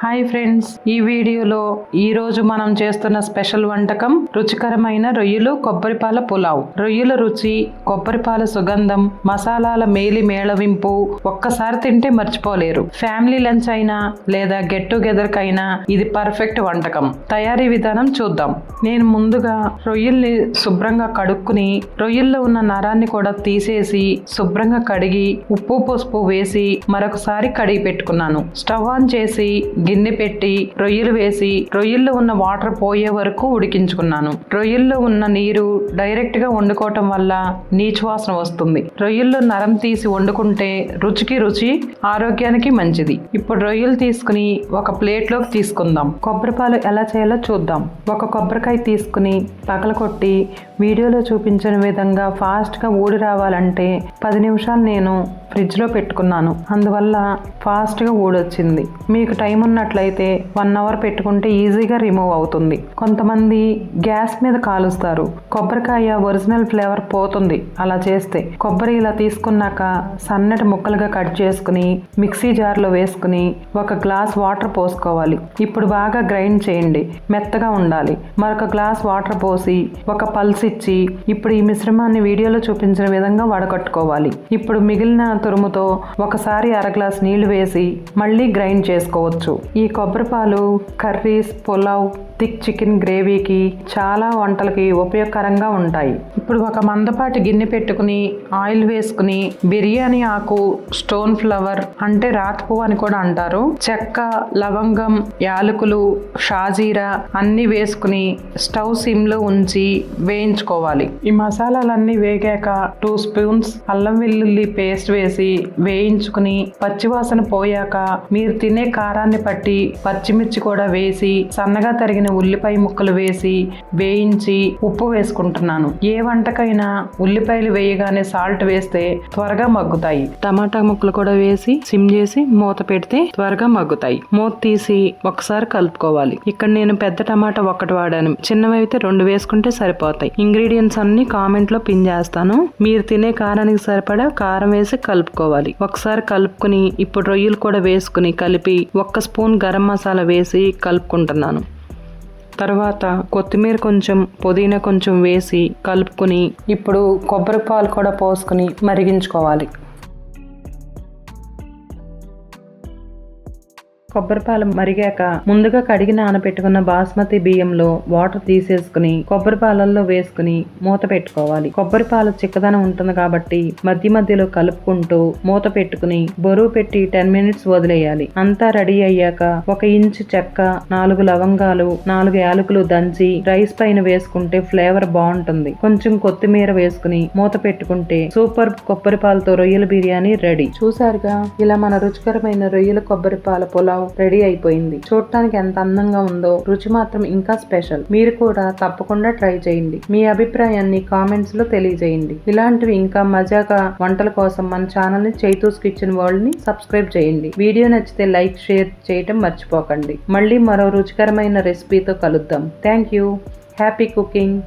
Hi friends ఈ వీడియోలో ఈ రోజు మనం చేస్తున్న స్పెషల్ వంటకం రుచికరమైన రొయ్యలు కొబ్బరిపాల పులావ్. రొయ్యల రుచి కొబ్బరిపాల సుగంధం మసాలాల మేలి మేళవింపు ఒక్కసారి తింటే మర్చిపోలేరు. ఫ్యామిలీ లంచ్ అయినా లేదా గెట్ టుగెదర్ కైనా ఇది పర్ఫెక్ట్ వంటకం. తయారీ విధానం చూద్దాం. నేను ముందుగా రొయ్యల్ని శుభ్రంగా కడుక్కుని రొయ్యల్లో ఉన్న నరాన్ని కూడా తీసేసి శుభ్రంగా కడిగి ఉప్పు పసుపు వేసి మరొకసారి కడిగి పెట్టుకున్నాను. స్టవ్ ఆన్ చేసి గిన్నె పెట్టి రొయ్యలు వేసి రొయ్యల్లో ఉన్న వాటర్ పోయే వరకు ఉడికించుకున్నాను. రొయ్యల్లో ఉన్న నీరు డైరెక్ట్గా వండుకోవటం వల్ల నీచు వాసన వస్తుంది. రొయ్యల్లో నరం తీసి వండుకుంటే రుచికి రుచి ఆరోగ్యానికి మంచిది. ఇప్పుడు రొయ్యలు తీసుకుని ఒక ప్లేట్లోకి తీసుకుందాం. కొబ్బరిపాలు ఎలా చేయాలో చూద్దాం. ఒక కొబ్బరికాయ తీసుకుని పగలకొట్టి వీడియోలో చూపించిన విధంగా ఫాస్ట్గా ఊడి రావాలంటే పది నిమిషాలు నేను ఫ్రిడ్జ్లో పెట్టుకున్నాను. అందువల్ల ఫాస్ట్గా ఊడొచ్చింది. మీకు టైం ఉన్నట్లయితే వన్ అవర్ పెట్టుకుంటే ఈజీగా రిమూవ్ అవుతుంది. కొంతమంది గ్యాస్ మీద కాలుస్తారు. కొబ్బరికాయ ఒరిజినల్ ఫ్లేవర్ పోతుంది అలా చేస్తే. కొబ్బరి ఇలా తీసుకున్నాక సన్నటి ముక్కలుగా కట్ చేసుకుని మిక్సీ జార్లో వేసుకుని ఒక గ్లాస్ వాటర్ పోసుకోవాలి. ఇప్పుడు బాగా గ్రైండ్ చేయండి. మెత్తగా ఉండాలి. మరొక గ్లాస్ వాటర్ పోసి ఒక పల్స్ ఇచ్చి ఇప్పుడు ఈ మిశ్రమాన్ని వీడియోలో చూపించిన విధంగా వడకట్టుకోవాలి. ఇప్పుడు మిగిలిన తురుముతో ఒకసారి అర గ్లాస్ నీళ్ళు వేసి మళ్ళీ గ్రైండ్ చేసుకోవచ్చు. ఈ కొబ్బరి పాలు కర్రీస్ పులావ్ థిక్ చికెన్ గ్రేవీకి చాలా వంటలకి ఉపయోగకరంగా ఉంటాయి. ఇప్పుడు ఒక మందపాటి గిన్నె పెట్టుకుని ఆయిల్ వేసుకుని బిర్యానీ ఆకు స్టోన్ ఫ్లవర్ అంటే రాతి పువ్వు అని కూడా అంటారు. చెక్క లవంగం యాలకులు షాజీరా అన్ని వేసుకుని స్టవ్ సిమ్లో ఉంచి వేయించుకోవాలి. ఈ మసాలాలన్నీ వేగాక టూ స్పూన్స్ అల్లం వెల్లుల్లి పేస్ట్ వేసి వేయించుకుని పచ్చివాసన పోయాక మీరు తినే కారాన్ని పట్టి పచ్చిమిర్చి కూడా వేసి సన్నగా తరిగిన ఉల్లిపాయ ముక్కలు వేసి వేయించి ఉప్పు వేసుకుంటున్నాను. ఏ వంటకైనా ఉల్లిపాయలు వేయగానే సాల్ట్ వేస్తే త్వరగా మగ్గుతాయి. టమాటా ముక్కలు కూడా వేసి సిమ్ చేసి మూత పెడితే త్వరగా మగ్గుతాయి. మూత తీసి ఒకసారి కలుపుకోవాలి. ఇక్కడ నేను పెద్ద టమాటా ఒకటి వాడాను. చిన్నవి అయితే రెండు వేసుకుంటే సరిపోతాయి. ఇంగ్రీడియంట్స్ అన్ని కామెంట్లో పిన్ చేస్తాను. మీరు తినే కారానికి సరిపడా కారం వేసి కలుపుకోవాలి. ఒకసారి కలుపుకుని ఇప్పుడు రొయ్యలు కూడా వేసుకుని కలిపి ఒక్క స్పూన్ గరం మసాలా వేసి కలుపుకుంటున్నాను. తర్వాత కొత్తిమీర కొంచెం పుదీనా కొంచెం వేసి కలుపుకుని ఇప్పుడు కొబ్బరి పాలు కూడా పోసుకుని మరిగించుకోవాలి. కొబ్బరిపాలు మరిగాక ముందుగా కడిగి నానబెట్టుకున్న బాస్మతి బియ్యంలో వాటర్ తీసేసుకుని కొబ్బరి పాలల్లో వేసుకుని మూత పెట్టుకోవాలి. కొబ్బరి పాలు చిక్కదనం ఉంటుంది కాబట్టి మధ్య మధ్యలో కలుపుకుంటూ మూత పెట్టుకుని బరువు పెట్టి టెన్ మినిట్స్ వదిలేయాలి. అంతా రెడీ అయ్యాక ఒక ఇంచు చెక్క నాలుగు లవంగాలు నాలుగు యాలకులు దంచి రైస్ పైన వేసుకుంటే ఫ్లేవర్ బాగుంటుంది. కొంచెం కొత్తిమీర వేసుకుని మూత పెట్టుకుంటే సూపర్ కొబ్బరి పాలతో రొయ్యల బిర్యానీ రెడీ. చూసారుగా ఇలా మన రుచికరమైన రొయ్యల కొబ్బరి పాల పులావ్ రెడీ అయిపోయింది. చూడటానికి ఎంత అందంగా ఉందో రుచి మాత్రం ఇంకా స్పెషల్. మీరు కూడా తప్పకుండా ట్రై చేయండి. మీ అభిప్రాయాన్ని కామెంట్స్లో తెలియజేయండి. ఇలాంటివి ఇంకా మజాగా వంటల కోసం మన ఛానల్ని చైతూస్ కిచెన్ వరల్డ్ని సబ్స్క్రైబ్ చేయండి. వీడియో నచ్చితే లైక్ షేర్ చేయటం మర్చిపోకండి. మళ్ళీ మరో రుచికరమైన రెసిపీతో కలుద్దాం. Thank you. Happy cooking.